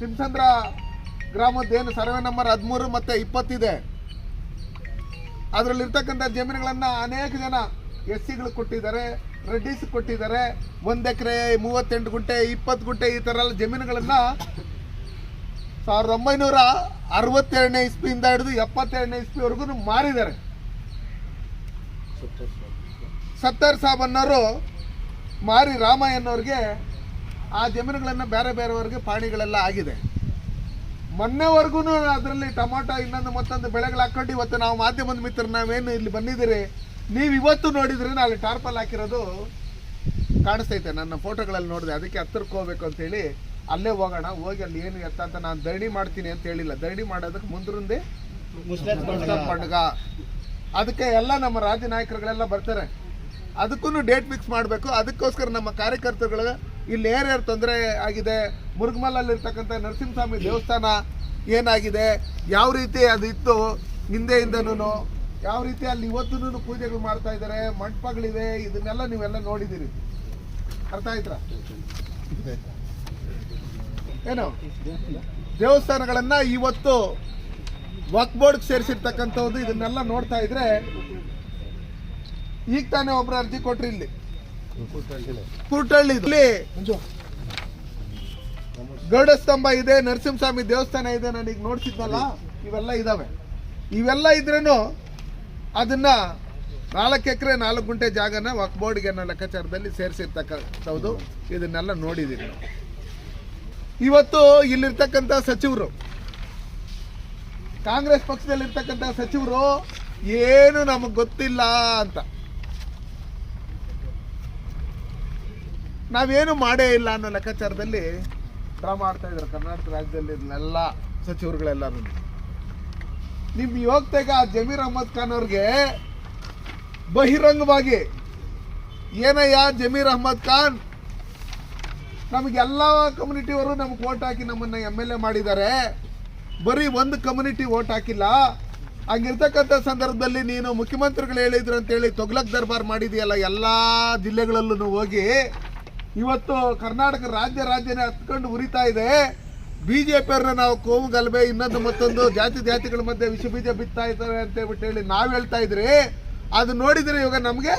ತಿಮ್ಸಂದ್ರ ಗ್ರಾಮದ ಏನು survey number ಹದಿಮೂರು ಮತ್ತೆ ಇಪ್ಪತ್ತಿದೆ. ಅದರಲ್ಲಿರ್ತಕ್ಕಂಥ ಜಮೀನುಗಳನ್ನು ಅನೇಕ ಜನ ಎಸ್ ಸಿಗಳು ಕೊಟ್ಟಿದ್ದಾರೆ, ರೆಡ್ಡಿಸ್ ಕೊಟ್ಟಿದ್ದಾರೆ. ಒಂದು ಎಕರೆ ಮೂವತ್ತೆಂಟು ಗುಂಟೆ, ಇಪ್ಪತ್ತು ಗುಂಟೆ ಈ ಥರ ಎಲ್ಲ ಜಮೀನುಗಳನ್ನ ಸಾವಿರದ ಒಂಬೈನೂರ ಅರವತ್ತೆರಡನೇ ಇಸ್ಪಿಯಿಂದ ಹಿಡಿದು ಎಪ್ಪತ್ತೆರಡನೇ ಇಸ್ಪಿವರೆಗೂ ಮಾರಿದ್ದಾರೆ. ಸತ್ತಾರ್ ಸಾಬ್ ಅನ್ನೋರು ಮಾರಿ ರಾಮಯ್ಯನವ್ರಿಗೆ ಆ ಜಮೀನುಗಳನ್ನು ಬೇರೆ ಬೇರೆಯವ್ರಿಗೆ ಪಾಣಿಗಳೆಲ್ಲ ಆಗಿದೆ. ಮೊನ್ನೆವರೆಗೂ ಅದರಲ್ಲಿ ಟೊಮಾಟೊ ಇನ್ನೊಂದು ಮತ್ತೊಂದು ಬೆಳೆಗಳು ಹಾಕೊಂಡು ಇವತ್ತು ನಾವು ಮಾಧ್ಯಮದ ಮಿತ್ರರು ನಾವೇನು ಇಲ್ಲಿ ಬಂದಿದ್ದೀರಿ ನೀವು ಇವತ್ತು ನೋಡಿದ್ರೆ ಅಲ್ಲಿ ಟಾರ್ಪಲ್ ಹಾಕಿರೋದು ಕಾಣಿಸ್ತೈತೆ ನನ್ನ ಫೋಟೋಗಳಲ್ಲಿ ನೋಡಿದೆ. ಅದಕ್ಕೆ ಹತ್ತಿರಕ್ಕೆ ಹೋಗ್ಬೇಕು ಅಂತೇಳಿ ಅಲ್ಲೇ ಹೋಗೋಣ ಹೋಗಿ ಅಲ್ಲಿ ಏನು ಎತ್ತ ಅಂತ ನಾನು ದರಣಿ ಮಾಡ್ತೀನಿ ಅಂತ ಹೇಳಿಲ್ಲ. ಧರಣಿ ಮಾಡೋದಕ್ಕೆ ಮುಂದ್ರಂದೆ ಪಂಡಗ. ಅದಕ್ಕೆ ಎಲ್ಲ ನಮ್ಮ ರಾಜ್ಯ ನಾಯಕರುಗಳೆಲ್ಲ ಬರ್ತಾರೆ. ಅದಕ್ಕೂ ಡೇಟ್ ಫಿಕ್ಸ್ ಮಾಡಬೇಕು. ಅದಕ್ಕೋಸ್ಕರ ನಮ್ಮ ಕಾರ್ಯಕರ್ತರುಗಳು ಇಲ್ಲಿ ಯಾರ್ಯಾರು ತೊಂದರೆ ಆಗಿದೆ. ಮುರುಗಮಲ್ಲಲ್ಲಿರ್ತಕ್ಕಂಥ ನರಸಿಂಹಸ್ವಾಮಿ ದೇವಸ್ಥಾನ ಏನಾಗಿದೆ? ಯಾವ ರೀತಿ ಅದು ಇತ್ತು? ಹಿಂದೆಯಿಂದನೂ ಯಾವ ರೀತಿ ಅಲ್ಲಿ ಇವತ್ತೂ ಪೂಜೆಗಳು ಮಾಡ್ತಾ ಇದ್ದಾರೆ? ಮಂಟಪಗಳಿವೆ, ಇದನ್ನೆಲ್ಲ ನೀವೆಲ್ಲ ನೋಡಿದ್ದೀರಿ. ಅರ್ಥ ಆಯ್ತಾ? ಏನು? ದೇವಸ್ಥಾನಗಳನ್ನ ಇವತ್ತು ವಕ್ ಬೋರ್ಡ್ ಸೇರಿಸಿರ್ತಕ್ಕಂಥದ್ದು ಇದನ್ನೆಲ್ಲ ನೋಡ್ತಾ ಇದ್ರೆ, ಈಗ ತಾನೇ ಒಬ್ರು ಅರ್ಜಿ ಕೊಟ್ರಿ ಇಲ್ಲಿ. ಕುರ್ಟಳ್ಳಿ ಇಲ್ಲಿ ಗರುಡ ಸ್ತಂಭ ಇದೆ, ನರಸಿಂಹಸ್ವಾಮಿ ದೇವಸ್ಥಾನ ಇದೆ, ನಾನು ಈಗ ನೋಡ್ಸಿದ್ನಲ್ಲ, ಇವೆಲ್ಲ ಇದಾವೆ. ಇವೆಲ್ಲ ಇದ್ರೂ ಅದನ್ನ ನಾಲ್ಕು ಎಕರೆ, ನಾಲ್ಕು ಗುಂಟೆ ಜಾಗನ ವಕ್ ಬೋರ್ಡ್ಗೆ ಅನ್ನೋ ಲೆಕ್ಕಾಚಾರದಲ್ಲಿ ಸೇರಿಸಿರ್ತಕ್ಕಂಥದ್ದು ಇದನ್ನೆಲ್ಲ ನೋಡಿದ್ದೀನಿ ಇವತ್ತು ಇಲ್ಲಿರ್ತಕ್ಕಂಥ ಸಚಿವರು, ಕಾಂಗ್ರೆಸ್ ಪಕ್ಷದಲ್ಲಿರ್ತಕ್ಕಂಥ ಸಚಿವರು, ಏನು ನಮಗೆ ಗೊತ್ತಿಲ್ಲ ಅಂತ. ನಾವೇನು ಮಾಡೇ ಇಲ್ಲ ಅನ್ನೋ ಲೆಕ್ಕಾಚಾರದಲ್ಲಿ ಡ್ರಾ ಮಾಡ್ತಾ ಇದ್ದಾರೆ. ಕರ್ನಾಟಕ ರಾಜ್ಯದಲ್ಲಿ ಎಲ್ಲ ಸಚಿವರುಗಳೆಲ್ಲರೂ ನಿಮ್ ಯೋಗ್ತೆಗ ಜಮೀರ್ ಅಹಮದ್ ಖಾನ್ ಅವ್ರಿಗೆ ಬಹಿರಂಗವಾಗಿ ಏನಯ್ಯ ಜಮೀರ್ ಅಹಮದ್ ಖಾನ್? ನಮಗೆಲ್ಲ ಕಮ್ಯುನಿಟಿಯವರು ನಮ್ಗೆ ಓಟ್ ಹಾಕಿ ನಮ್ಮನ್ನ ಎಂ ಎಲ್ ಎ ಮಾಡಿದ್ದಾರೆ. ಬರೀ ಒಂದು ಕಮ್ಯುನಿಟಿ ಓಟ್ ಹಾಕಿಲ್ಲ. ಹಂಗಿರ್ತಕ್ಕಂಥ ಸಂದರ್ಭದಲ್ಲಿ ನೀನು ಮುಖ್ಯಮಂತ್ರಿಗಳು ಹೇಳಿದ್ರು ಅಂತೇಳಿ ತೊಗಲಕ್ ದರ್ಬಾರ್ ಮಾಡಿದೆಯಲ್ಲ, ಎಲ್ಲ ಜಿಲ್ಲೆಗಳಲ್ಲೂ ಹೋಗಿ ಇವತ್ತು ಕರ್ನಾಟಕ ರಾಜ್ಯ ರಾಜ್ಯನೇ ಹತ್ಕೊಂಡು ಉರಿತಾ ಇದೆ. ಬಿಜೆಪಿಯವ್ರನ್ನ ನಾವು ಕೋಮು ಗಲಭೆ, ಇನ್ನೊಂದು ಮತ್ತೊಂದು ಜಾತಿ ಜಾತಿಗಳ ಮಧ್ಯೆ ವಿಷ ಬೀಜ ಬಿತ್ತಾ ಇದ್ದಾರೆ ಅಂತ ಹೇಳ್ಬಿಟ್ಟು ಹೇಳಿ ನಾವು ಹೇಳ್ತಾ ಇದ್ರಿ. ಅದು ನೋಡಿದ್ರೆ ಇವಾಗ ನಮಗೆ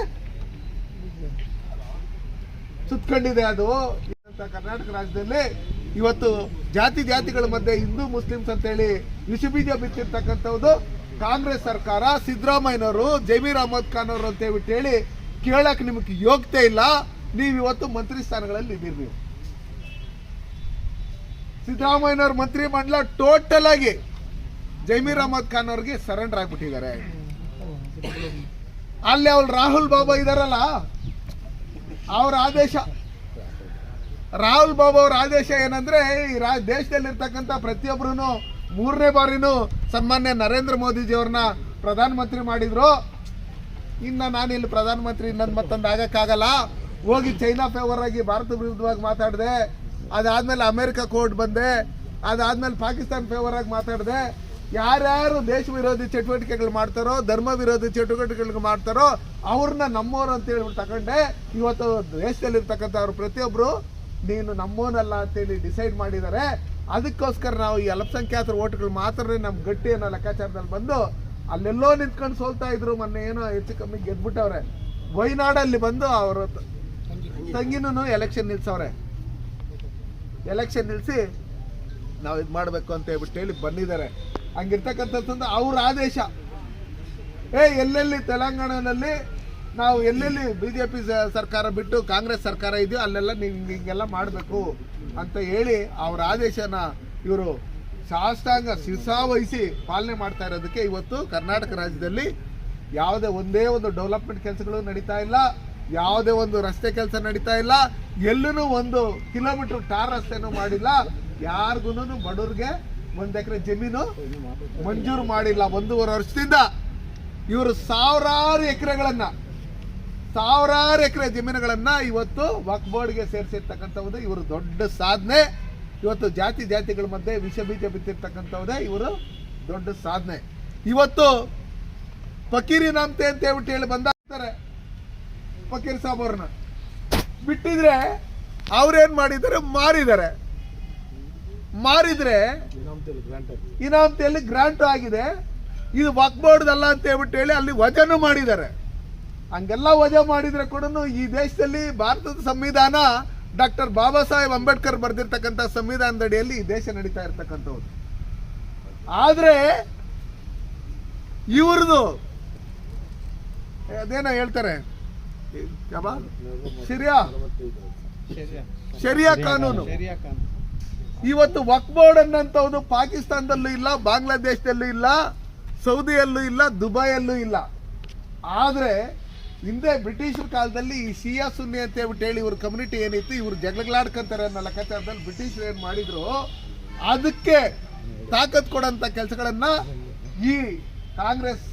ಸುತ್ಕೊಂಡಿದೆ ಅದು. ಕರ್ನಾಟಕ ರಾಜ್ಯದಲ್ಲಿ ಇವತ್ತು ಜಾತಿ ಜಾತಿಗಳ ಮಧ್ಯೆ ಹಿಂದೂ ಮುಸ್ಲಿಮ್ಸ್ ಅಂತೇಳಿ ವಿಷ ಬೀಜ ಬಿತ್ತಿರ್ತಕ್ಕಂಥದ್ದು ಕಾಂಗ್ರೆಸ್ ಸರ್ಕಾರ, ಸಿದ್ದರಾಮಯ್ಯನವರು, ಜಮೀರ್ ಅಹಮದ್ ಖಾನ್ ಅವರು ಅಂತ ಹೇಳ್ಬಿಟ್ಟು ಹೇಳಿ ಕೇಳಕ್ ನಿಮಗೆ ಯೋಗ್ಯತೆ ಇಲ್ಲ. ನೀವು ಇವತ್ತು ಮಂತ್ರಿ ಸ್ಥಾನಗಳಲ್ಲಿ ಇದ್ದೀರಿ ನೀವು. ಸಿದ್ದರಾಮಯ್ಯನವ್ರ ಮಂತ್ರಿ ಮಂಡಲ ಟೋಟಲ್ ಆಗಿ ಜಮೀರ್ ಅಹಮದ್ ಖಾನ್ ಅವ್ರಿಗೆ ಸರೆಂಡರ್ ಆಗ್ಬಿಟ್ಟಿದ್ದಾರೆ. ಅಲ್ಲಿ ಅವ್ರು ರಾಹುಲ್ ಬಾಬಾ ಇದಾರಲ್ಲ, ಅವ್ರ ಆದೇಶ. ರಾಹುಲ್ ಬಾಬಾ ಅವ್ರ ಆದೇಶ ಏನಂದ್ರೆ, ಈ ರಾ, ದೇಶದಲ್ಲಿರ್ತಕ್ಕಂಥ ಪ್ರತಿಯೊಬ್ಬರು ಮೂರನೇ ಬಾರಿನೂ ಸನ್ಮಾನ್ಯ ನರೇಂದ್ರ ಮೋದಿಜಿ ಅವ್ರನ್ನ ಪ್ರಧಾನಮಂತ್ರಿ ಮಾಡಿದ್ರು. ಇನ್ನು ನಾನಿಲ್ಲಿ ಪ್ರಧಾನಮಂತ್ರಿ ಇನ್ನೊಂದು ಮತ್ತೊಂದು ಆಗಕ್ಕಾಗಲ್ಲ. ಹೋಗಿ ಚೈನಾ ಫೇವರ್ ಆಗಿ ಭಾರತ ವಿರುದ್ಧವಾಗಿ ಮಾತಾಡಿದೆ, ಅದಾದ್ಮೇಲೆ ಅಮೆರಿಕ ಕೋರ್ಟ್ ಬಂದೆ, ಅದಾದ್ಮೇಲೆ ಪಾಕಿಸ್ತಾನ ಫೇವರ್ ಆಗಿ ಮಾತಾಡಿದೆ. ಯಾರ್ಯಾರು ದೇಶ ವಿರೋಧಿ ಚಟುವಟಿಕೆಗಳು ಮಾಡ್ತಾರೋ, ಧರ್ಮ ವಿರೋಧಿ ಚಟುವಟಿಕೆಗಳು ಮಾಡ್ತಾರೋ, ಅವ್ರನ್ನ ನಮ್ಮೋರು ಅಂತ ಹೇಳ್ಬಿಟ್ಟು ತಗೊಂಡೆ. ಇವತ್ತು ದೇಶದಲ್ಲಿರ್ತಕ್ಕಂಥವ್ರು ಪ್ರತಿಯೊಬ್ಬರು ನೀನು ನಮ್ಮೋನಲ್ಲ ಅಂತೇಳಿ ಡಿಸೈಡ್ ಮಾಡಿದ್ದಾರೆ. ಅದಕ್ಕೋಸ್ಕರ ನಾವು ಈ ಅಲ್ಪಸಂಖ್ಯಾತರ ಓಟ್ಗಳು ಮಾತ್ರ ನಮ್ಮ ಗಟ್ಟಿ ಅನ್ನೋ ಲೆಕ್ಕಾಚಾರದಲ್ಲಿ ಬಂದು, ಅಲ್ಲೆಲ್ಲೋ ನಿಂತ್ಕೊಂಡು ಸೋಲ್ತಾ ಇದ್ರು ಮೊನ್ನೆ ಏನೋ ಹೆಚ್ಚು ಕಮ್ಮಿ ಗೆದ್ಬಿಟ್ಟವ್ರೆ. ವೈನಾಡಲ್ಲಿ ಬಂದು ಅವರು ತಂಗಿನೂ ಎಲೆಕ್ಷನ್ ನಿಲ್ಸವ್ರೆ. ಎಲೆಕ್ಷನ್ ನಿಲ್ಲಿಸಿ ನಾವು ಇದು ಮಾಡಬೇಕು ಅಂತ ಹೇಳ್ಬಿಟ್ಟು ಹೇಳಿ ಬಂದಿದ್ದಾರೆ. ಹಂಗಿರ್ತಕ್ಕಂಥದ್ದು ಅವ್ರ ಆದೇಶ. ಏ, ಎಲ್ಲೆಲ್ಲಿ ತೆಲಂಗಾಣದಲ್ಲಿ ನಾವು ಎಲ್ಲೆಲ್ಲಿ ಬಿ ಜೆ ಪಿ ಸರ್ಕಾರ ಬಿಟ್ಟು ಕಾಂಗ್ರೆಸ್ ಸರ್ಕಾರ ಇದೆಯೋ ಅಲ್ಲೆಲ್ಲ ನೀವು ಹಿಂಗೆಲ್ಲ ಮಾಡಬೇಕು ಅಂತ ಹೇಳಿ ಅವ್ರ ಆದೇಶನ ಇವರು ಸಾಷ್ಟಾಂಗ ಶಿರ್ಸಾವಹಿಸಿ ಪಾಲನೆ ಮಾಡ್ತಾ ಇರೋದಕ್ಕೆ ಇವತ್ತು ಕರ್ನಾಟಕ ರಾಜ್ಯದಲ್ಲಿ ಯಾವುದೇ ಒಂದೇ ಒಂದು ಡೆವಲಪ್ಮೆಂಟ್ ಕೆಲಸಗಳು ನಡೀತಾ ಇಲ್ಲ. ಯಾವುದೇ ಒಂದು ರಸ್ತೆ ಕೆಲಸ ನಡೀತಾ ಇಲ್ಲ ಎಲ್ಲೂ ಒಂದು ಕಿಲೋಮೀಟರ್ ಟಾರ್ ರಸ್ತೆನೂ ಮಾಡಿಲ್ಲ. ಯಾರಿಗೂ ಬಡವ್ರಿಗೆ ಒಂದು ಎಕರೆ ಜಮೀನು ಮಂಜೂರು ಮಾಡಿಲ್ಲ ಒಂದೂವರೆ ವರ್ಷದಿಂದ. ಇವರು ಸಾವಿರಾರು ಎಕರೆಗಳನ್ನ, ಸಾವಿರಾರು ಎಕರೆ ಜಮೀನುಗಳನ್ನ ಇವತ್ತು ವಕ್ ಬೋರ್ಡ್ಗೆ ಸೇರಿಸಿರ್ತಕ್ಕಂಥದ್ದು ಇವರು ದೊಡ್ಡ ಸಾಧನೆ. ಇವತ್ತು ಜಾತಿ ಜಾತಿಗಳ ಮಧ್ಯೆ ವಿಷ ಬೀಜ ಬಿತ್ತಿರ್ತಕ್ಕಂಥವುದೇ ಇವರು ದೊಡ್ಡ ಸಾಧನೆ. ಇವತ್ತು ಫಕೀರಿ ಅಂತ ಹೇಳ್ಬಿಟ್ಟು ಹೇಳಿ ಬಂದಾಗ್ತಾರೆ ಫಕೀರ್ ಸಾಬ್ ಅವ್ರನ್ನ ಬಿಟ್ಟಿದ್ರೆ ಅವ್ರೇನ್ ಮಾಡಿದ್ದಾರೆ? ಮಾರಿದ್ದಾರೆ. ಮಾರಿದ್ರೆ ಇನಾಮತೆಯಲ್ಲಿ ಗ್ರಾಂಟ್ ಆಗಿದೆ. ಇದು ವಕ್ಬೋರ್ಡ್ದಲ್ಲ ಅಂತ ಹೇಳ್ಬಿಟ್ಟು ಹೇಳಿ ಅಲ್ಲಿ ವಜನು ಮಾಡಿದ್ದಾರೆ. ಹಂಗೆಲ್ಲ ವಜಾ ಮಾಡಿದ್ರೆ ಕೂಡ ಈ ದೇಶದಲ್ಲಿ ಭಾರತದ ಸಂವಿಧಾನ ಡಾಕ್ಟರ್ ಬಾಬಾ ಸಾಹೇಬ್ ಅಂಬೇಡ್ಕರ್ ಬರೆದಿರ್ತಕ್ಕಂಥ ಸಂವಿಧಾನದ ಅಡಿಯಲ್ಲಿ ಈ ದೇಶ ನಡೀತಾ ಇರ್ತಕ್ಕಂಥವ್ರು ಆದ್ರೆ ಇವ್ರದ್ದು ಅದೇನೋ ಹೇಳ್ತಾರೆ ಶರಿಯಾ ಕಾನೂನು ಇವತ್ತು ವಕ್ ಬೋರ್ಡ್ ಅನ್ನಂಥದ್ದು ಪಾಕಿಸ್ತಾನದಲ್ಲೂ ಇಲ್ಲ, ಬಾಂಗ್ಲಾದೇಶದಲ್ಲೂ ಇಲ್ಲ, ಸೌದಿಯಲ್ಲೂ ಇಲ್ಲ, ದುಬೈಯಲ್ಲೂ ಇಲ್ಲ. ಆದರೆ ಹಿಂದೆ ಬ್ರಿಟಿಷರ ಕಾಲದಲ್ಲಿ ಈ ಸಿಯಾ ಸುನ್ನಿ ಅಂತ ಹೇಳ್ಬಿಟ್ಟು ಹೇಳಿ ಇವ್ರ ಕಮ್ಯುನಿಟಿ ಏನಿತ್ತು, ಇವ್ರು ಜಗಳಗಳಾಡ್ಕೊಂತಾರೆ ಅನ್ನೋ ಲೆಕ್ಕಾಚಾರದಲ್ಲಿ ಬ್ರಿಟಿಷರು ಏನು ಮಾಡಿದ್ರು, ಅದಕ್ಕೆ ತಾಕತ್ ಕೊಡೋಂಥ ಕೆಲಸಗಳನ್ನ ಈ ಕಾಂಗ್ರೆಸ್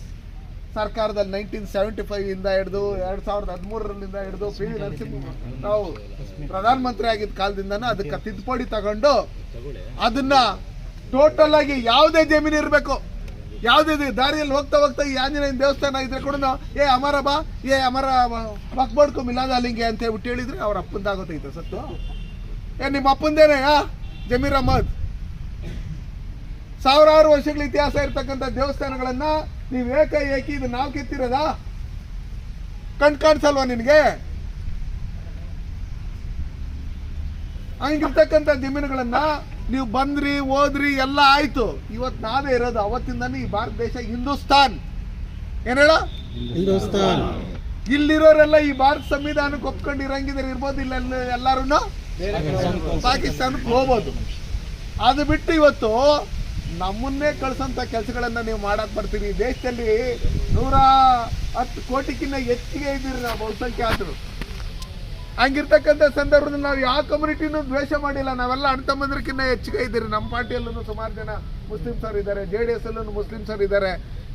ಸರ್ಕಾರದಲ್ಲಿ ನೈನ್ಟೀನ್ ಸೆವೆಂಟಿ ಫೈವ್ ಇಂದ ಹಿಡಿದು ಎರಡ್ ಸಾವಿರದ ಹದಿಮೂರರಿಂದ ಹಿಡಿದು ಪಿ ವಿ ನರಸಿಂಹ ನಾವು ಪ್ರಧಾನಮಂತ್ರಿ ಆಗಿದ್ದ ಕಾಲದಿಂದನೂ ಅದಕ್ಕೆ ತಿದ್ದುಪಡಿ ತಗೊಂಡು ಅದನ್ನ ಟೋಟಲ್ ಆಗಿ ಯಾವುದೇ ಜಮೀನು ಇರಬೇಕು. ಯಾವುದೇ ದಾರಿಯಲ್ಲಿ ಹೋಗ್ತಾ ಹೋಗ್ತಾ ಈ ಆಂಜನೇಯನ ದೇವಸ್ಥಾನ ಇದ್ರೆ ಕೂಡ ಏ ಅಮರ ಬಾ, ಏ ಅಮರ ಬಕ್ಬಡ್ಕೊ ಮಿಲಾದ ಲಿಂಗೆ ಅಂತ ಹೇಳ್ಬಿಟ್ಟು ಹೇಳಿದ್ರೆ ಅವ್ರ ಅಪ್ಪಂದಾಗೋತೈತೆ ಸತ್ತು. ಏ, ನಿಮ್ಮ ಅಪ್ಪಂದೇನೆ, ಆ, ಜಮೀರ್ ಅಹಮದ್? ಸಾವಿರಾರು ವರ್ಷಗಳ ಇತಿಹಾಸ ಇರ್ತಕ್ಕಂಥ ದೇವಸ್ಥಾನಗಳನ್ನ ನೀವು ಏಕೆ ಏಕಿ ಇದು ನಾವು ಕೆತ್ತಿರೋದಾ ಕಣ್ ಕಾಣಿಸಲ್ವಾ ನಿನಗೆ? ಹಂಗಿರ್ತಕ್ಕಂಥ ಜಮೀನುಗಳನ್ನ ನೀವು ಬಂದ್ರಿ ಹೋದ್ರಿ ಎಲ್ಲ ಆಯ್ತು. ಇವತ್ತು ನಾವೇ ಇರೋದು ಅವತ್ತಿಂದನೇ ಈ ಭಾರತ ದೇಶ ಹಿಂದೂಸ್ತಾನ್. ಏನ್ ಹೇಳ? ಹಿಂದೂಸ್ತಾನ್. ಇಲ್ಲಿರೋರೆಲ್ಲ ಈ ಭಾರತ ಸಂವಿಧಾನಕ್ಕೆ ಒಪ್ಕೊಂಡು ಇರಂಗಿದ್ರೆ ಇರ್ಬೋದು ಇಲ್ಲ ಎಲ್ಲಾರು ಪಾಕಿಸ್ತಾನಕ್ಕೆ ಹೋಗ್ಬೋದು. ಅದು ಬಿಟ್ಟು ಇವತ್ತು ನಮ್ಮನ್ನೇ ಕಳ್ಸೋಂಥ ಕೆಲಸಗಳನ್ನು ನೀವು ಮಾಡಕ್ಕೆ ಬರ್ತೀರಿ. ದೇಶದಲ್ಲಿ ನೂರ ಹತ್ತು ಕೋಟಿಕ್ಕಿಂತ ಹೆಚ್ಚಿಗೆ ಇದ್ದೀರಿ ನಾವು ಬಹುಸಂಖ್ಯಾತರು ಹಂಗಿರ್ತಕ್ಕಂಥ ಸಂದರ್ಭದಲ್ಲಿ ನಾವು ಯಾವ ಕಮ್ಯುನಿಟಿನೂ ದ್ವೇಷ ಮಾಡಿಲ್ಲ. ನಾವೆಲ್ಲ ಅಣ್ಣ ತಮ್ಮಂದ್ರಕ್ಕಿಂತ ಹೆಚ್ಚಿಗೆ ಇದ್ದೀರಿ. ನಮ್ಮ ಪಾರ್ಟಿಯಲ್ಲೂ ಸುಮಾರು ಜನ ಮುಸ್ಲಿಮ್ಸ್ ಸರ್ ಇದ್ದಾರೆ. ಜೆ ಡಿ ಎಸ್ ಅಲ್ಲೂ ಮುಸ್ಲಿಮ್ಸ್ ಸರ್ ಇದ್ದಾರೆ.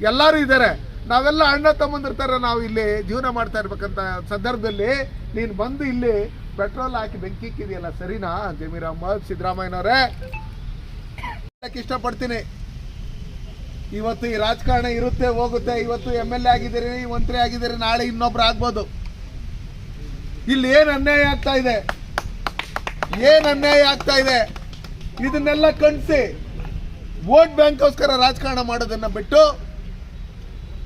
ಎಲ್ಲರೂ ಇದ್ದಾರೆ. ನಾವೆಲ್ಲ ಅಣ್ಣ ತಮ್ಮಂದಿರ್ತಾರೆ ನಾವು ಇಲ್ಲಿ ಜೀವನ ಮಾಡ್ತಾ ಇರ್ಬೇಕಂತ ಸಂದರ್ಭದಲ್ಲಿ ನೀನು ಬಂದು ಇಲ್ಲಿ ಪೆಟ್ರೋಲ್ ಹಾಕಿ ಬೆಂಕಿ ಇಕ್ಕಿದೆಯಲ್ಲ, ಸರಿನಾ? ಜಮೀರ್ ಅಹಮದ್, ಸಿದ್ದರಾಮಯ್ಯನವರೇ? ಇಷ್ಟಪಡ್ತೀನಿ. ಇವತ್ತು ಈ ರಾಜಕಾರಣ ಇರುತ್ತೆ, ಹೋಗುತ್ತೆ. ಇವತ್ತು ಎಂ ಎಲ್ ಎ ಆಗಿದ್ದೀರಿ, ಮಂತ್ರಿ ಆಗಿದ್ದೀರಿ, ನಾಳೆ ಇನ್ನೊಬ್ರು ಆಗ್ಬೋದು. ಇಲ್ಲಿ ಏನ್ ಅನ್ಯಾಯ ಆಗ್ತಾ ಇದೆ? ಏನ್ ಅನ್ಯಾಯ ಆಗ್ತಾ ಇದೆ? ಇದನ್ನೆಲ್ಲ ಕಣ್ಸಿ. ವೋಟ್ ಬ್ಯಾಂಕ್ಗೋಸ್ಕರ ರಾಜಕಾರಣ ಮಾಡೋದನ್ನ ಬಿಟ್ಟು,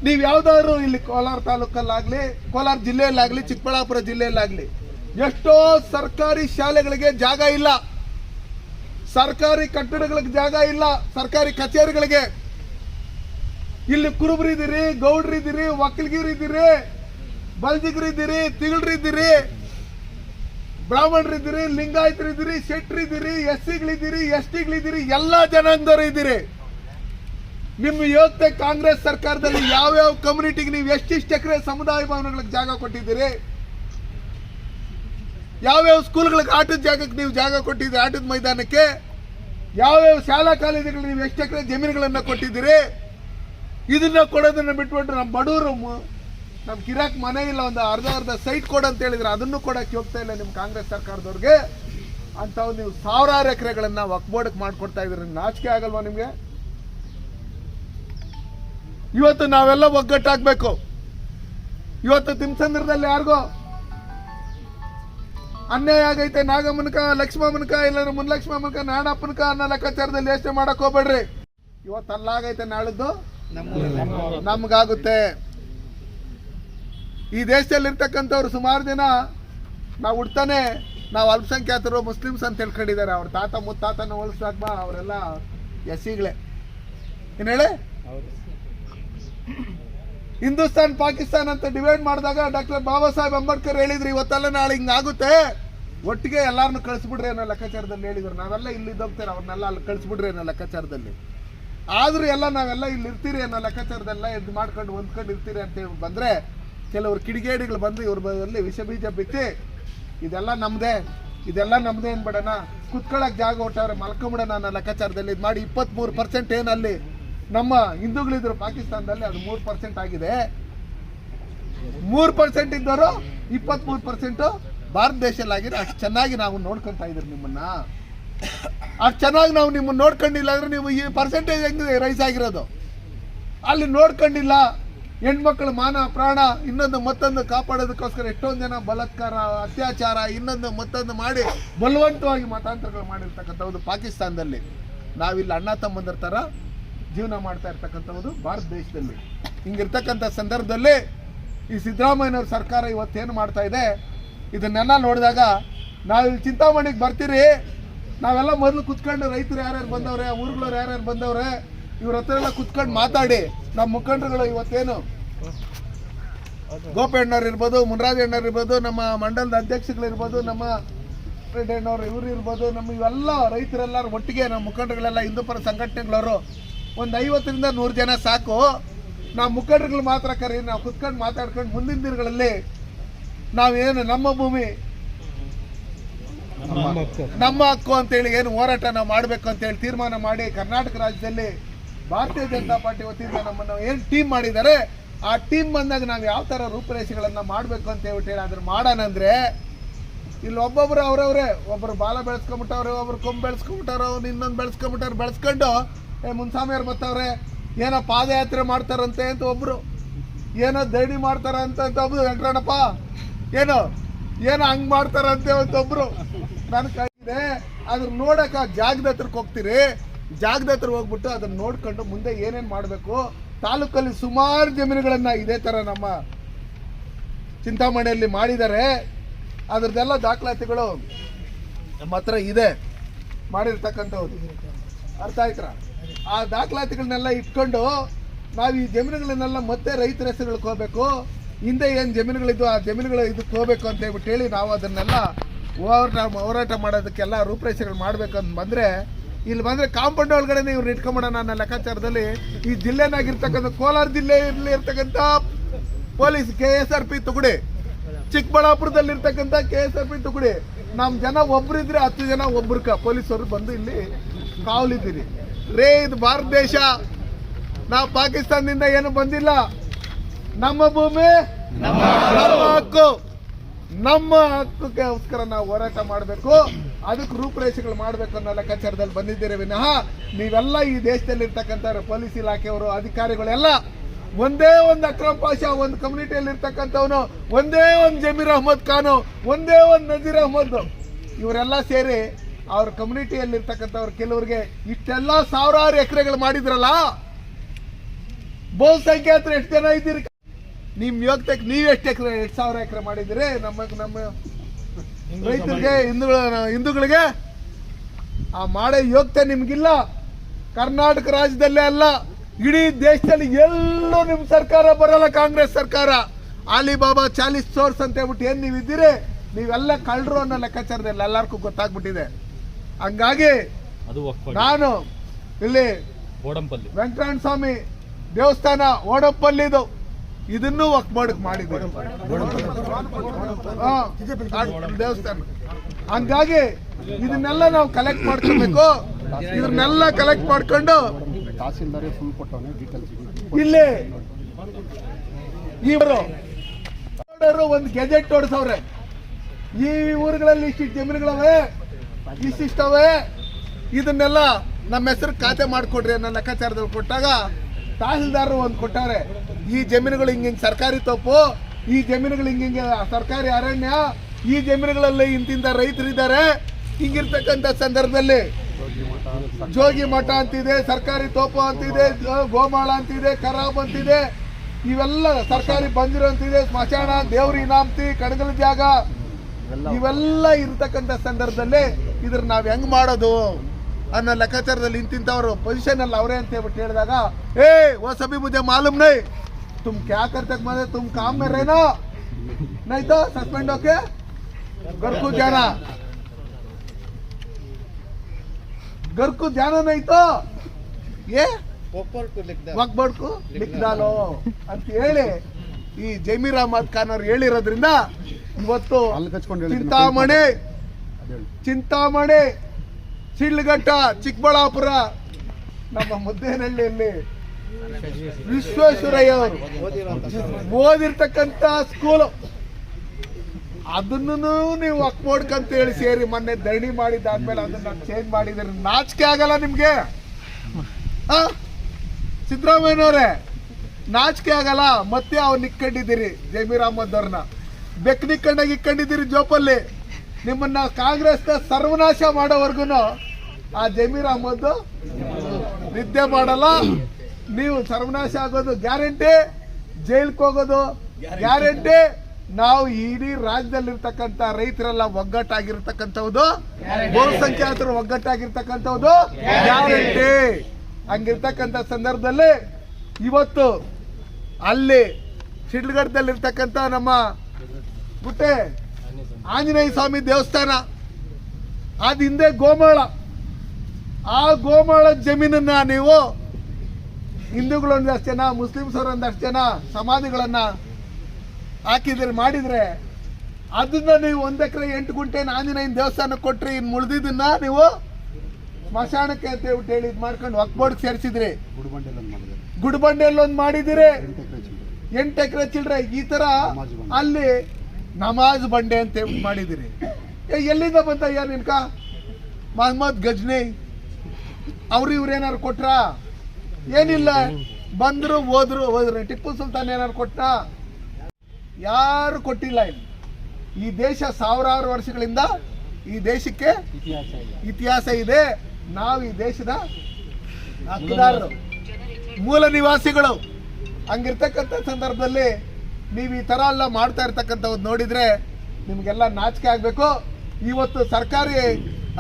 ನೀವು ಯಾವ್ದಾದ್ರು ಇಲ್ಲಿ ಕೋಲಾರ ತಾಲೂಕಲ್ಲಾಗ್ಲಿ, ಕೋಲಾರ ಜಿಲ್ಲೆಯಲ್ಲಾಗ್ಲಿ, ಚಿಕ್ಕಬಳ್ಳಾಪುರ ಜಿಲ್ಲೆಯಲ್ಲಾಗ್ಲಿ, ಎಷ್ಟೋ ಸರ್ಕಾರಿ ಶಾಲೆಗಳಿಗೆ ಜಾಗ ಇಲ್ಲ. ಸರ್ಕಾರಿ ಕಟ್ಟಡಗಳಿಗೆ ಜಾಗ ಇಲ್ಲ. ಸರ್ಕಾರಿ ಕಚೇರಿಗಳಿಗೆ. ಇಲ್ಲಿ ಕುರುಬರಿದ್ದೀರಿ, ಗೌಡ್ರಿದ್ದೀರಿ ಇದ್ದೀರಿ ಬಲ್ಜಿಗರಿದ್ದೀರಿ ಇದ್ದೀರಿ ಬ್ರಾಹ್ಮಣರಿದ್ದೀರಿ, ಲಿಂಗಾಯತರಿದ್ದೀರಿ, ಶೆಟ್ರಿದ್ದೀರಿ ಎಸ್ ಸಿಗಳಿದ್ದೀರಿ ಎಸ್ ಟಿಗಳಿದ್ದೀರಿ ಎಲ್ಲ ಜನಾಂಗದವರು ಇದ್ದೀರಿ. ನಿಮ್ಮ ಯೋಗ್ಯತೆ ಕಾಂಗ್ರೆಸ್ ಸರ್ಕಾರದಲ್ಲಿ ಯಾವ್ಯಾವ ಕಮ್ಯುನಿಟಿಗೆ ನೀವು ಎಷ್ಟಿಷ್ಟು ಎಕರೆ ಸಮುದಾಯ ಭವನಗಳಿಗೆ ಜಾಗ ಕೊಟ್ಟಿದ್ದೀರಿ? ಯಾವ್ಯಾವ ಸ್ಕೂಲ್ಗಳಿಗೆ ಆಟದ ಜಾಗಕ್ಕೆ ನೀವು ಜಾಗ ಕೊಟ್ಟಿದ್ದೀರಿ? ಆಟದ ಮೈದಾನಕ್ಕೆ? ಯಾವ್ಯಾವ ಶಾಲಾ ಕಾಲೇಜುಗಳು ನೀವು ಎಷ್ಟು ಎಕರೆ ಜಮೀನುಗಳನ್ನು ಕೊಟ್ಟಿದ್ದೀರಿ? ಇದನ್ನ ಕೊಡೋದನ್ನ ಬಿಟ್ಬಿಟ್ಟು ನಮ್ಮ ಬಡವರು ನಮ್ಮ ಕಿರಾಕ್ ಮನೆ ಇಲ್ಲ, ಒಂದು ಅರ್ಧ ಅರ್ಧ ಸೈಟ್ ಕೊಡು ಅಂತ ಹೇಳಿದ್ರೆ ಅದನ್ನು ಕೊಡಕ್ಕೆ ಹೋಗ್ತಾ ಇಲ್ಲ ನಿಮ್ಮ ಕಾಂಗ್ರೆಸ್ ಸರ್ಕಾರದವ್ರಿಗೆ. ಅಂಥವು ನೀವು ಸಾವಿರಾರು ಎಕರೆಗಳನ್ನು ವಕ್ಬೋರ್ಡಕ್ಕೆ ಮಾಡ್ಕೊಡ್ತಾ ಇದ್ರಿ ನಾಚಿಕೆ ಆಗಲ್ವಾ ನಿಮಗೆ? ಇವತ್ತು ನಾವೆಲ್ಲ ಒಗ್ಗಟ್ಟಾಗಬೇಕು. ಇವತ್ತು ತಿಮ್ಸಂದ್ರದಲ್ಲಿ ಯಾರಿಗೋ ಅನ್ಯಾಯ ಆಗೈತೆ ನಾಗಮ್ಮನಕ ಲಕ್ಷ್ಮಮ್ಮನಕ ಇಲ್ಲ ಮುನ್ಲಕ್ಷ್ಮಮ್ಮನಕ ನಾಡಪ್ಪನಕ ಅನ್ನೋ ಲೆಕ್ಕಾಚಾರದಲ್ಲಿ ಯೋಚನೆ ಮಾಡಕ್ ಹೋಗ್ಬೇಡ್ರಿ. ಇವತ್ತು ಅಲ್ಲಾಗೈತೆ ನಾಳಿದ್ದು ನಮ್ಗಾಗುತ್ತೆ. ಈ ದೇಶದಲ್ಲಿ ಇರ್ತಕ್ಕಂಥವ್ರು ಸುಮಾರು ಜನ ನಾವು ಹುಡ್ತಾನೆ ನಾವು ಅಲ್ಪಸಂಖ್ಯಾತರು, ಮುಸ್ಲಿಮ್ಸ್ ಅಂತ ಹೇಳ್ಕೊಂಡಿದ್ದಾರೆ ಅವ್ರ ತಾತ, ಮುತ್ತಾತನ ಹೋಲಿಸ್ದಾಗ ಅವರೆಲ್ಲ ಎಸ್ ಸಿಗಳೇ ಏನ್ ಹೇಳಿ ಹಿಂದೂಸ್ತಾನ್, ಪಾಕಿಸ್ತಾನ್ ಅಂತ ಡಿವೈಡ್ ಮಾಡಿದಾಗ ಡಾಕ್ಟರ್ ಬಾಬಾ ಸಾಹೇಬ್ ಅಂಬೇಡ್ಕರ್ ಹೇಳಿದ್ರು, ಇವತ್ತೆಲ್ಲ ನಾಳೆ ಹಿಂಗಾಗುತ್ತೆ ಒಟ್ಟಿಗೆ ಎಲ್ಲಾರನ್ನು ಕಳಿಸ್ಬಿಡ್ರಿ ಅನ್ನೋ ಲೆಕ್ಕಾಚಾರದಲ್ಲಿ ಹೇಳಿದ್ರು. ನಾವೆಲ್ಲ ಇಲ್ಲಿ ಹೋಗ್ತೇವೆ, ಅವ್ರನ್ನೆಲ್ಲ ಅಲ್ಲಿ ಕಳಿಸ್ಬಿಡ್ರಿ ಅನ್ನೋ ಲೆಕ್ಕಾಚಾರದಲ್ಲಿ. ಆದ್ರೂ ಎಲ್ಲ ನಾವೆಲ್ಲ ಇಲ್ಲಿ ಇರ್ತೀರಿ ಅನ್ನೋ ಲೆಕ್ಕಾಚಾರದೆಲ್ಲ ಇದು ಮಾಡ್ಕೊಂಡು ಹೊಂದ್ಕೊಂಡು ಇರ್ತೀರಿ ಅಂತ ಹೇಳಿ ಬಂದ್ರೆ, ಕೆಲವರು ಕಿಡಿಗೇಡಿಗಳು ಬಂದು ಇವ್ರ ಬದಲಲ್ಲಿ ವಿಷ ಬೀಜ ಬಿತ್ತಿ, ಇದೆಲ್ಲ ನಮ್ದೇ ಇದೆಲ್ಲ ನಮ್ದೇ ಅನ್ಬೇಡಣ ಕುತ್ಕೊಳ್ಳೋಕೆ ಜಾಗ ಹೊಟ್ಟವ್ರೆ ಮಲ್ಕೊಂಬಿಡೋಣ ಅನ್ನೋ ಲೆಕ್ಕಾಚಾರದಲ್ಲಿ ಇದು ಮಾಡಿ ಇಪ್ಪತ್ತ್ಮೂರು ಪರ್ಸೆಂಟ್ ಏನಲ್ಲಿ ನಮ್ಮ ಹಿಂದೂಗಳಿದ್ರು ಪಾಕಿಸ್ತಾನದಲ್ಲಿ ಅದು ಮೂರು ಪರ್ಸೆಂಟ್ ಆಗಿದೆ. ಮೂರು ಪರ್ಸೆಂಟ್ ಇದ್ದವರು ಇಪ್ಪತ್ತ್ಮೂರು ಪರ್ಸೆಂಟು ಭಾರತ ದೇಶದಲ್ಲಿ ಅಷ್ಟು ಚೆನ್ನಾಗಿ ನಾವು ನೋಡ್ಕೊಂತ ಇದ್ರು ನಿಮ್ಮನ್ನ. ಅಷ್ಟು ಚೆನ್ನಾಗಿ ನಾವು ನಿಮ್ಮನ್ನ ನೋಡ್ಕೊಂಡಿಲ್ಲ ಅಂದ್ರೆ ನೀವು ಈ ಪರ್ಸೆಂಟೇಜ್ ಹೆಂಗಿದೆ? ರೈಸ್ ಆಗಿರೋದು. ಅಲ್ಲಿ ನೋಡ್ಕೊಂಡಿಲ್ಲ. ಹೆಣ್ಮಕ್ಳು ಮಾನ, ಪ್ರಾಣ, ಇನ್ನೊಂದು ಮತ್ತೊಂದು ಕಾಪಾಡೋದಕ್ಕೋಸ್ಕರ ಎಷ್ಟೊಂದು ಜನ ಬಲತ್ಕಾರ, ಅತ್ಯಾಚಾರ, ಇನ್ನೊಂದು ಮತ್ತೊಂದು ಮಾಡಿ ಬಲವಂತವಾಗಿ ಮತಾಂತರಗಳು ಮಾಡಿರ್ತಕ್ಕಂಥದ್ದು ಪಾಕಿಸ್ತಾನದಲ್ಲಿ. ನಾವಿಲ್ಲಿ ಅಣ್ಣ ತಮ್ಮಂದರ ಥರ ಜೀವನ ಮಾಡ್ತಾ ಇರ್ತಕ್ಕಂಥದ್ದು ಭಾರತ ದೇಶದಲ್ಲಿ. ಹಿಂಗಿರ್ತಕ್ಕಂಥ ಸಂದರ್ಭದಲ್ಲಿ ಈ ಸಿದ್ದರಾಮಯ್ಯನವ್ರ ಸರ್ಕಾರ ಇವತ್ತೇನು ಮಾಡ್ತಾ ಇದೆ, ಇದನ್ನೆಲ್ಲ ನೋಡಿದಾಗ ನಾವಿಲ್ಲಿ ಚಿಂತಾಮಣಿಗೆ ಬರ್ತೀರಿ, ನಾವೆಲ್ಲ ಮೊದಲು ಕುತ್ಕೊಂಡು ರೈತರು ಯಾರ್ಯಾರು ಬಂದವ್ರೆ ಊರುಗಳವ್ರು ಯಾರ್ಯಾರು ಬಂದವ್ರೆ, ಇವ್ರ ಹತ್ರ ಎಲ್ಲ ಕುತ್ಕೊಂಡು ಮಾತಾಡಿ ನಮ್ಮ ಮುಖಂಡರುಗಳು ಇವತ್ತೇನು? ಗೋಪಣ್ಣವ್ರು ಇರ್ಬೋದು ಮುನ್ರಾಜ್ ಅಣ್ಣವ್ರು ಇರ್ಬೋದು ನಮ್ಮ ಮಂಡಲದ ಅಧ್ಯಕ್ಷಗಳಿರ್ಬೋದು, ನಮ್ಮ ಇವ್ರು ಇರ್ಬೋದು, ನಮ್ಮ ಇವೆಲ್ಲ ರೈತರೆಲ್ಲರೂ ಒಟ್ಟಿಗೆ ನಮ್ಮ ಮುಖಂಡರುಗಳೆಲ್ಲ ಹಿಂದೂಪರ ಸಂಘಟನೆಗಳವರು ಒಂದು ಐವತ್ತರಿಂದ ನೂರು ಜನ ಸಾಕು. ನಾವು ಮುಖಂಡರುಗಳು ಮಾತ್ರ ಕರಿ ನಾವು ಕುತ್ಕೊಂಡು ಮಾತಾಡ್ಕೊಂಡು ಮುಂದಿನ ದಿನಗಳಲ್ಲಿ ನಾವೇನು ನಮ್ಮ ಭೂಮಿ ನಮ್ಮ ಹಕ್ಕು. ಅಂತೇಳಿ ಏನು ಹೋರಾಟ ನಾವು ಮಾಡಬೇಕು ಅಂತೇಳಿ ತೀರ್ಮಾನ ಮಾಡಿ ಕರ್ನಾಟಕ ರಾಜ್ಯದಲ್ಲಿ ಭಾರತೀಯ ಜನತಾ ಪಾರ್ಟಿ ವತಿಯಿಂದ ನಮ್ಮನ್ನು ಏನು ಟೀಮ್ ಮಾಡಿದ್ದಾರೆ ಆ ಟೀಮ್ ಬಂದಾಗ ನಾವು ಯಾವ ಥರ ರೂಪರೇಷೆಗಳನ್ನು ಮಾಡಬೇಕು ಅಂತ ಹೇಳ್ಬಿಟ್ಟು ಹೇಳಿ ಅದ್ರ ಮಾಡೋಣ ಅಂದರೆ ಇಲ್ಲಿ ಒಬ್ಬೊಬ್ರು ಅವರವರೇ ಒಬ್ಬರು ಬಾಲ ಬೆಳೆಸ್ಕೊಂಬಿಟ್ಟವ್ರೆ ಒಬ್ರು ಕೊಂಬ್ ಬೆಳೆಸ್ಕೊಂಬಿಟ್ಟವ್ರು ಅವ್ರು ಇನ್ನೊಂದು ಬೆಳೆಸ್ಕೊಂಬಿಟ್ಟವ್ರು ಬೆಳೆಸ್ಕೊಂಡು ಏ ಮುನ್ಸಾಮಿಯವ್ರು ಬರ್ತಾವ್ರೆ ಏನೋ ಪಾದಯಾತ್ರೆ ಮಾಡ್ತಾರಂತೆ ಅಂತ ಒಬ್ರು. ಏನೋ ದೈಡಿ ಮಾಡ್ತಾರ ಅಂತ ಒಬ್ರು. ವೆಂಕಟಣ್ಣಪ್ಪ ಏನು, ಏನೋ ಹಂಗ್ ಮಾಡ್ತಾರಂತೆ ಅಂತ ಒಬ್ರು. ನನ್ನ ಕೈದೆ ಅದ್ರ ನೋಡಕ ಜಾಗದ ಹತ್ರಕ್ಕೆ ಹೋಗ್ತೀರಿ. ಜಾಗದ ಹತ್ರ ಹೋಗ್ಬಿಟ್ಟು ಅದನ್ನ ನೋಡ್ಕೊಂಡು ಮುಂದೆ ಏನೇನ್ ಮಾಡಬೇಕು. ತಾಲೂಕಲ್ಲಿ ಸುಮಾರು ಜಮೀನುಗಳನ್ನ ಇದೇ ತರ ನಮ್ಮ ಚಿಂತಾಮಣಿಯಲ್ಲಿ ಮಾಡಿದ್ದಾರೆ. ಅದ್ರದ್ದೆಲ್ಲ ದಾಖಲಾತಿಗಳು ನಮ್ಮ ಹತ್ರ ಇದೆ. ಮಾಡಿರ್ತಕ್ಕಂಥವ್ರು. ಅರ್ಥ ಆಯ್ತಾ? ಆ ದಾಖಲಾತಿಗಳನ್ನೆಲ್ಲ ಇಟ್ಕೊಂಡು ನಾವು ಈ ಜಮೀನುಗಳನ್ನೆಲ್ಲ ಮತ್ತೆ ರೈತರ ಹೆಸರುಗಳಿಗೆ ಹೋಗ್ಬೇಕು. ಹಿಂದೆ ಏನು ಜಮೀನುಗಳಿದ್ದು ಆ ಜಮೀನುಗಳ ಇದಕ್ಕೆ ಹೋಗ್ಬೇಕು ಅಂತ ಹೇಳ್ಬಿಟ್ಟು ಹೇಳಿ ನಾವು ಅದನ್ನೆಲ್ಲ ಹೋರಾಟ ಹೋರಾಟ ಮಾಡೋದಕ್ಕೆಲ್ಲ ರೂಪರೇಷೆಗಳು ಅಂತ ಬಂದರೆ, ಇಲ್ಲಿ ಬಂದರೆ ಕಾಂಪೌಂಡ್ ಒಳಗಡೆ ಇವ್ರು ಇಟ್ಕೊಂಬೋಣ ನನ್ನ ಲೆಕ್ಕಾಚಾರದಲ್ಲಿ ಈ ಜಿಲ್ಲೆನಾಗಿರ್ತಕ್ಕಂಥ ಕೋಲಾರ ಜಿಲ್ಲೆಯಲ್ಲಿ ಇರ್ತಕ್ಕಂಥ police K S R P ತುಗುಡಿ ಚಿಕ್ಕಬಳ್ಳಾಪುರದಲ್ಲಿ ಇರ್ತಕ್ಕಂಥ ಕೆ ಎಸ್ ಆರ್ ಪಿ ತುಗುಡಿ ನಮ್ಮ ಜನ ಒಬ್ರಿದ್ರೆ ಹತ್ತು ಜನ ಒಬ್ರಕ, ಪೊಲೀಸರು ಬಂದು ಇಲ್ಲಿ ಕಾವಲಿದ್ದೀರಿ. ರೇ ಇದು ಭಾರತ ದೇಶ. ನಾವು ಪಾಕಿಸ್ತಾನದಿಂದ ಏನು ಬಂದಿಲ್ಲ. ನಮ್ಮ ಭೂಮಿ ನಮ್ಮ ಹಕ್ಕು. ನಮ್ಮ ಹಕ್ಕಕ್ಕೋಸ್ಕರ ನಾವು ಹೋರಾಟ ಮಾಡಬೇಕು. ಅದಕ್ಕೆ ರೂಪರೇಷೆಗಳು ಮಾಡಬೇಕು ಅನ್ನೋ ಲೆಕ್ಕಾಚಾರದಲ್ಲಿ ಬಂದಿದ್ದೀರಿ ವಿನಃ ನೀವೆಲ್ಲ ಈ ದೇಶದಲ್ಲಿ ಇರ್ತಕ್ಕಂಥ ಪೊಲೀಸ್ ಇಲಾಖೆಯವರು ಅಧಿಕಾರಿಗಳೆಲ್ಲ ಒಂದೇ ಒಂದು ಅಕ್ರಮ್ ಪಾಷಾ ಒಂದು ಕಮ್ಯುನಿಟಿಯಲ್ಲಿ ಇರ್ತಕ್ಕಂಥವನು ಒಂದೇ ಒಂದು ಜಮೀರ್ ಅಹಮದ್ ಖಾನು ಒಂದೇ ಒಂದು ನಜೀರ್ ಅಹಮದ್ ಇವರೆಲ್ಲ ಸೇರಿ ಅವ್ರ ಕಮ್ಯುನಿಟಿಯಲ್ಲಿ ಇರ್ತಕ್ಕಂಥವ್ರು ಕೆಲವರಿಗೆ ಇಷ್ಟೆಲ್ಲ ಸಾವಿರಾರು ಎಕರೆಗಳು ಮಾಡಿದ್ರಲ್ಲ? ಬಹುಸಂಖ್ಯಾತರು ಎಷ್ಟು ಜನ ಇದ್ದೀರಿ? ನಿಮ್ಮ ಯೋಗ್ಯಕ್ಕೆ ನೀವು ಎಷ್ಟು ಎಕರೆ ಎಷ್ಟು ಸಾವಿರ ಎಕರೆ ಮಾಡಿದ್ರಿ ನಮ್ಮ ನಮ್ಮ ರೈತರಿಗೆ ಹಿಂದೂಗಳ ಹಿಂದೂಗಳಿಗೆ ಆ ಮಾಡೋ ಯೋಗ್ಯತೆ ನಿಮ್ಗಿಲ್ಲ. ಕರ್ನಾಟಕ ರಾಜ್ಯದಲ್ಲೇ ಅಲ್ಲ ಇಡೀ ದೇಶದಲ್ಲಿ ಎಲ್ಲೂ ನಿಮ್ಮ ಸರ್ಕಾರ ಬರಲ್ಲ ಕಾಂಗ್ರೆಸ್ ಸರ್ಕಾರ. ಆಲಿಬಾಬಾ ಚಾಲಿಸ್ ಸೋರ್ಸ್ ಅಂತ ಹೇಳ್ಬಿಟ್ಟು ಏನು ನೀವು ಇದ್ದೀರಿ ನೀವೆಲ್ಲ ಕಳ್ಳರು ಅನ್ನೋ ಲೆಕ್ಕಾಚಾರದಲ್ಲಿ ಎಲ್ಲರಿಗೂ ಗೊತ್ತಾಗ್ಬಿಟ್ಟಿದೆ. ಹಂಗಾಗಿ ನಾನು ಇಲ್ಲಿ ಓಡಂಪಲ್ಲಿ. ವೆಂಕಟರಮಣ ಸ್ವಾಮಿ ದೇವಸ್ಥಾನ ಓಡಪ್ಪಲ್ಲಿದು ಇದನ್ನು ವಕ್ ಮಾಡಕ್ ಮಾಡಿದ್ರು ದೇವಸ್ಥಾನ. ಹಂಗಾಗಿ ಇದನ್ನೆಲ್ಲ ನಾವು ಕಲೆಕ್ಟ್ ಮಾಡ್ಕೊಬೇಕು. ಇದನ್ನೆಲ್ಲ ಕಲೆಕ್ಟ್ ಮಾಡ್ಕೊಂಡು ಇಲ್ಲಿ ಇವರು ಒಂದು ಗೆಜೆಟ್ ಹೊಡ್ಸವ್ರೆ ಈ ಊರುಗಳಲ್ಲಿ ಇಷ್ಟಿಷ್ಟು ಜಮೀನುಗಳವೆ. ಇಷ್ಟಿಷ್ಟವೆ ಇದನ್ನೆಲ್ಲ ನಮ್ಮ ಹೆಸರು ಖಾತೆ ಮಾಡಿಕೊಡ್ರಿ ಅನ್ನೋ ಲೆಕ್ಕಾಚಾರದಲ್ಲಿ ಕೊಟ್ಟಾಗ ತಹಸೀಲ್ದಾರರು ಒಂದು ಕೊಟ್ಟವ್ರೆ, ಈ ಜಮೀನುಗಳು ಹಿಂಗೆ ಹಿಂಗೆ ಸರ್ಕಾರಿ ತಪ್ಪು, ಈ ಜಮೀನುಗಳು ಹಿಂಗೆ ಹಿಂಗೆ ಸರ್ಕಾರಿ ಅರಣ್ಯ, ಈ ಜಮೀನುಗಳಲ್ಲಿ ಇಂತಿಂತ ರೈತರಿದ್ದಾರೆ. ಹಿಂಗಿರ್ತಕ್ಕಂಥ ಸಂದರ್ಭದಲ್ಲಿ ಜೋಗಿ ಮಠ ಅಂತಿದೆ, ಸರ್ಕಾರಿ ತೋಪು ಅಂತಿದೆ ಗೋಮಾಳ ಅಂತಿದೆ ಖರಾಬ್ ಅಂತಿದೆ. ಇವೆಲ್ಲ ಸರ್ಕಾರಿ ಬಂದಿರೋ ಅಂತಿದೆ, ಸ್ಮಶಾನ, ದೇವ್ರ ಇನಾಮ್ತಿ ಕಣಗಲ ಜಾಗ. ಇವೆಲ್ಲ ಇರ್ತಕ್ಕಂಥ ಸಂದರ್ಭದಲ್ಲಿ ಇದ್ರ ನಾವು ಹೆಂಗ್ ಮಾಡೋದು ಅನ್ನೋ ಲೆಕ್ಕಾಚಾರದಲ್ಲಿ ಇಂತಿಂತವರು ಪೊಸಿಷನ್ ಅಲ್ಲಿ ಅವರೇ ಅಂತ ಹೇಳ್ಬಿಟ್ಟು ಹೇಳಿದಾಗ, ಏ ಓ ಸಭಿ ಮುದ್ದೆ ಮಾಲೂಮ್ ನೈ ತುಮ್ ಕ್ಯಾ ಕರ್ತಕ್ ಮಾಡ ತುಮ್ ಕಾಮ್ ಮೇ ರೇನೋ? ನೈತೋ, ಸಸ್ಪೆಂಡ್ ಓಕೆ ಗರ್ಕು ಧ್ಯಾನ. ಗರ್ಕು ಧ್ಯಾನ ನೈತೋ? ಏ ಒಗ್ಬಡ್ಕು ಲಿಕ್ದಾಲೋ ಅಂತ ಹೇಳಿ ಈ ಜಮೀರ್ ಅಹಮದ್ ಖಾನ್ ಅವ್ರು ಹೇಳಿರೋದ್ರಿಂದ ಇವತ್ತು. ಚಿಂತಾಮಣಿ ಚಿಂತಾಮಣಿ ಶಿಡ್ಲಘಟ್ಟ ಚಿಕ್ಕಬಳ್ಳಾಪುರ ನಮ್ಮ ಮುದ್ದೇನಹಳ್ಳಿಯಲ್ಲಿ ವಿಶ್ವೇಶ್ವರಯ್ಯ ಅವರು ಓದಿರ್ತಕ್ಕಂತ ಸ್ಕೂಲು ಅದನ್ನು ನೀವು ಅಕ್ಮೋಡ್ಕ್ ಅಂತ ಹೇಳಿ ಸೇರಿ ಮೊನ್ನೆ ದರಣಿ ಮಾಡಿದ್ದಾದ್ಮೇಲೆ ಅದನ್ನ ಚೇಂಜ್ ಮಾಡಿದ್ರೆ ನಾಚಿಕೆ ಆಗಲ್ಲ ನಿಮ್ಗೆ? ಸಿದ್ದರಾಮಯ್ಯನವ್ರೆ ನಾಚಿಕೆ ಆಗಲ್ಲ ಮತ್ತೆ ಅವ್ರು ನಿಕ್ಕಂಡಿದ್ದೀರಿ ಜಮೀರ್ ಅಹಮದ್ ಅವ್ರನ್ನ ಬೆಕ್ ನಿಕ್ಕಂಡಾಗ ಇಕ್ಕೊಂಡಿದ್ದೀರಿ ಜೋಪಲ್ಲಿ. ನಿಮ್ಮನ್ನ ಕಾಂಗ್ರೆಸ್ನ ಸರ್ವನಾಶ ಮಾಡೋವರೆಗೂ ಆ ಜಮೀರ್ ಅಹಮದ್ ನಿದ್ದೆ ಮಾಡಲ್ಲ. ನೀವು ಸರ್ವನಾಶ ಆಗೋದು ಗ್ಯಾರಂಟಿ ಜೈಲ್ಗೆ ಹೋಗೋದು ಗ್ಯಾರಂಟಿ. ನಾವು ಇಡೀ ರಾಜ್ಯದಲ್ಲಿರ್ತಕ್ಕಂಥ ರೈತರೆಲ್ಲ ಒಗ್ಗಟ್ಟಾಗಿರ್ತಕ್ಕಂಥವ್ದು, ಬಹುಸಂಖ್ಯಾತರು ಒಗ್ಗಟ್ಟಾಗಿರ್ತಕ್ಕಂಥವ್ದು ಗ್ಯಾರಂಟಿ. ಹಂಗಿರ್ತಕ್ಕಂಥ ಸಂದರ್ಭದಲ್ಲಿ ಇವತ್ತು ಅಲ್ಲಿ ಶಿಡ್ಲಘಟ್ಟದಲ್ಲಿರ್ತಕ್ಕಂಥ ನಮ್ಮ ಗುಟ್ಟೆ ಆಂಜನೇಯ ಸ್ವಾಮಿ ದೇವಸ್ಥಾನ. ಅದ ಹಿಂದೆ ಗೋಮಾಳ. ಆ ಗೋಮಾಳ ಜಮೀನನ್ನ ನೀವು ಹಿಂದೂಗಳೊಂದಷ್ಟು ಜನ ಮುಸ್ಲಿಮ್ಸ್ ಅವರು ಒಂದಷ್ಟು ಜನ ಸಮಾಧಿಗಳನ್ನ ಹಾಕಿದ್ರೆ, ಮಾಡಿದ್ರೆ ಅದನ್ನ ನೀವು ಒಂದ್ ಎಕರೆ ಎಂಟು ಗುಂಟೆ ಆಂಜನೇಯನ ದೇವಸ್ಥಾನ ಕೊಟ್ರಿ, ಇನ್ ಮುಳ್ದಿದ್ದನ್ನ ನೀವು ಸ್ಮಶಾನಕ್ಕೆ ಅಂತ ಹೇಳ್ಬಿಟ್ಟು ಹೇಳಿ ಇದು ಮಾಡ್ಕೊಂಡು ಒಕ್ಬೋರ್ಡ್ ಸೇರಿಸಿದ್ರಿ. ಗುಡಿಬಂಡೆಲ್ಲ ಮಾಡಿದೆ ಗುಡ್ಬಂಡೆಯಲ್ಲಿ ಒಂದ್ ಮಾಡಿದಿರಿ. ಎಂಟು ಎಕರೆ ಚಿಲ್ರೆ. ಎಂಟು ಎಕರೆ ಚಿಲ್ಡ್ರೆ ಈ ತರ ಅಲ್ಲಿ ನಮಾಜ್ ಬಂಡೆ ಅಂತ ಮಾಡಿದಿರಿ. ಎಲ್ಲಿಂದ ಬಂತ ಯಾರು ನಿನ್ಕ? ಮಹಮ್ಮದ್ ಗಜ್ನಿ. ಅವ್ರು ಇವ್ರು ಏನಾರು ಕೊಟ್ರ? ಏನಿಲ್ಲ. ಬಂದ್ರು ಹೋದ್ರು ಹೋದ್ರೆ. ಟಿಪ್ಪು ಸುಲ್ತಾನ್ ಏನಾರು ಕೊಟ್ಟ? ಯಾರು ಕೊಟ್ಟಿಲ್ಲ ಇಲ್ಲಿ. ಈ ದೇಶ ಸಾವಿರಾರು ವರ್ಷಗಳಿಂದ ಈ ದೇಶಕ್ಕೆ ಇತಿಹಾಸ ಇದೆ. ನಾವು ಈ ದೇಶದ ಹಕ್ಕುದಾರರು. ಮೂಲ ನಿವಾಸಿಗಳು. ಹಂಗಿರ್ತಕ್ಕಂಥ ಸಂದರ್ಭದಲ್ಲಿ ನೀವು ಈ ಥರ ಎಲ್ಲ ಮಾಡ್ತಾ ಇರ್ತಕ್ಕಂಥದ್ದು ನೋಡಿದರೆ ನಿಮಗೆಲ್ಲ ನಾಚಿಕೆ ಆಗಬೇಕು. ಇವತ್ತು ಸರ್ಕಾರಿ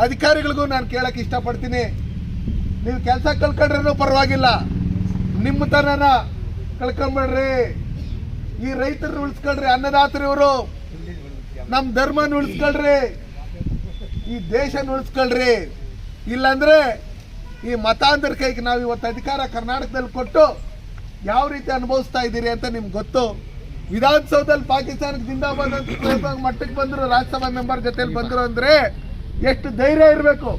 ಅಧಿಕಾರಿಗಳಿಗೂ ನಾನು ಕೇಳಕ್ಕೆ ಇಷ್ಟಪಡ್ತೀನಿ. ನೀವು ಕೆಲಸ ಕಳ್ಕೊಂಡ್ರೂ ಪರವಾಗಿಲ್ಲ. ನಿಮ್ಮ ತನನ ಕಳ್ಕೊಂಬಿಡ್ರಿ ಈ ರೈತರನ್ನ ಉಳಿಸ್ಕೊಳ್ರಿ, ಅನ್ನದಾತ್ರಿ ಇವರು. ನಮ್ಮ ಧರ್ಮನ ಉಳಿಸ್ಕೊಳ್ರಿ. ಈ ದೇಶನ ಉಳಿಸ್ಕೊಳ್ರಿ. ಇಲ್ಲಾಂದ್ರೆ ಈ ಮತಾಂತರ ಕೈಗೆ ನಾವು ಇವತ್ತು ಅಧಿಕಾರ ಕರ್ನಾಟಕದಲ್ಲಿ ಕೊಟ್ಟು ಯಾವ ರೀತಿ ಅನುಭವಿಸ್ತಾ ಇದ್ದೀರಿ ಅಂತ ನಿಮ್ಗೆ ಗೊತ್ತು. ವಿಧಾನಸೌಧದಲ್ಲಿ ಪಾಕಿಸ್ತಾನಕ್ಕೆ ಜಿಂದಾಬಾದ್ ಅಂತ ಮಟ್ಟಕ್ಕೆ ಬಂದ್ರು, ರಾಜ್ಯಸಭಾ ಮೆಂಬರ್ ಜೊತೆಲಿ ಬಂದ್ರು ಅಂದ್ರೆ ಎಷ್ಟು ಧೈರ್ಯ ಇರಬೇಕು?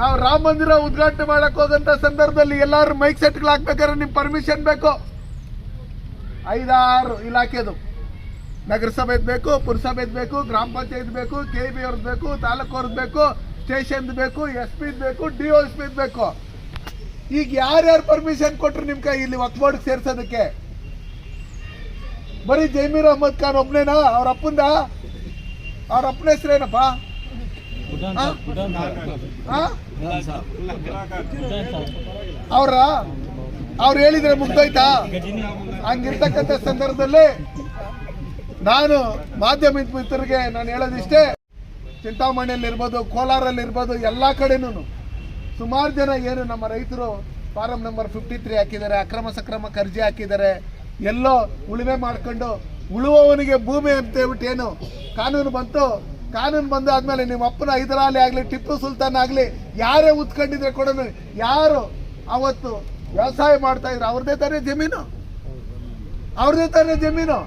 ನಾವು ರಾಮ ಮಂದಿರ ಉದ್ಘಾಟನೆ ಮಾಡಕ್ ಹೋಗಂತ ಸಂದರ್ಭದಲ್ಲಿ ಎಲ್ಲಾರು ಮೈಕ್ ಸೆಟ್ಗಳು ಹಾಕ್ಬೇಕಾದ್ರೆ ನಿಮ್ ಪರ್ಮಿಷನ್ ಬೇಕು. ಐದಾರು ಇಲಾಖೆದು. ನಗರಸಭೆ ಬೇಕು ಪುರಸಭೆ ಬೇಕು, ಗ್ರಾಮ ಪಂಚಾಯತ್ ಬೇಕು ಕೆ ಬಿ ಅವ್ರದ್ದು ಬೇಕು ತಾಲೂಕು ಅವ್ರದ್ದು ಬೇಕು ಸ್ಟೇಷನ್ ಬೇಕು ಎಸ್ ಪಿ ಬೇಕು, ಡಿ ಒ ಎಸ್ ಪಿ ಬೇಕು. ಈಗ ಯಾರ್ಯಾರು ಪರ್ಮಿಷನ್ ಕೊಟ್ರು ನಿಮ್ಗೆ ಇಲ್ಲಿ ಒಕ್ಬೋರ್ಡ್ ಸೇರ್ಸೋದಕ್ಕೆ? ಬರೀ ಜೈಮೀರ್ ಅಹಮದ್ ಖಾನ್ ಒಬ್ಬನೇನಾ ಅವ್ರ ಅಪ್ಪಂದ? ಅವ್ರ ಅಪ್ಪನ ಹೆಸರೇನಪ್ಪ. ಅವ್ರ? ಅವ್ರು ಹೇಳಿದ್ರೆ ಮುಗ್ದೋಯ್ತಾ? ಹಂಗಿರ್ತಕ್ಕಂಥ ಸಂದರ್ಭದಲ್ಲಿ ನಾನು ಮಾಧ್ಯಮ ಮಿತ್ರರಿಗೆ ನಾನು ಹೇಳೋದಿಷ್ಟೇ ಚಿಂತಾಮಣಿಯಲ್ಲಿ ಇರ್ಬೋದು ಕೋಲಾರಲ್ಲಿ ಇರ್ಬೋದು ಎಲ್ಲ ಕಡೆನೂ ಸುಮಾರು ಜನ ಏನು ನಮ್ಮ ರೈತರು ಫಾರಂ ನಂಬರ್ ಫಿಫ್ಟಿ ತ್ರೀ ಹಾಕಿದ್ದಾರೆ ಅಕ್ರಮ ಸಕ್ರಮ ಅರ್ಜಿ ಹಾಕಿದ್ದಾರೆ ಎಲ್ಲೋ ಉಳುಮೆ ಮಾಡ್ಕೊಂಡು ಉಳುವವನಿಗೆ ಭೂಮಿ ಅಂತ ಹೇಳ್ಬಿಟ್ಟು ಏನು? ಕಾನೂನು ಬಂತು. ಕಾನೂನು ಬಂದು ಆದ್ಮೇಲೆ ನಿಮ್ಮ ಅಪ್ಪನ ಹೈದರಾಲಿ ಆಗಲಿ, ಟಿಪ್ಪು ಸುಲ್ತಾನ್ ಆಗಲಿ, ಯಾರೇ ಉತ್ಕೊಂಡಿದ್ರೆ ಕೂಡ ಯಾರು ಅವತ್ತು ವ್ಯವಸಾಯ ಮಾಡ್ತಾ ಇದ್ರು ಅವ್ರದೇ ತಾನೇ ಜಮೀನು. ಅವ್ರದೇ ತಾನೇ ಜಮೀನು.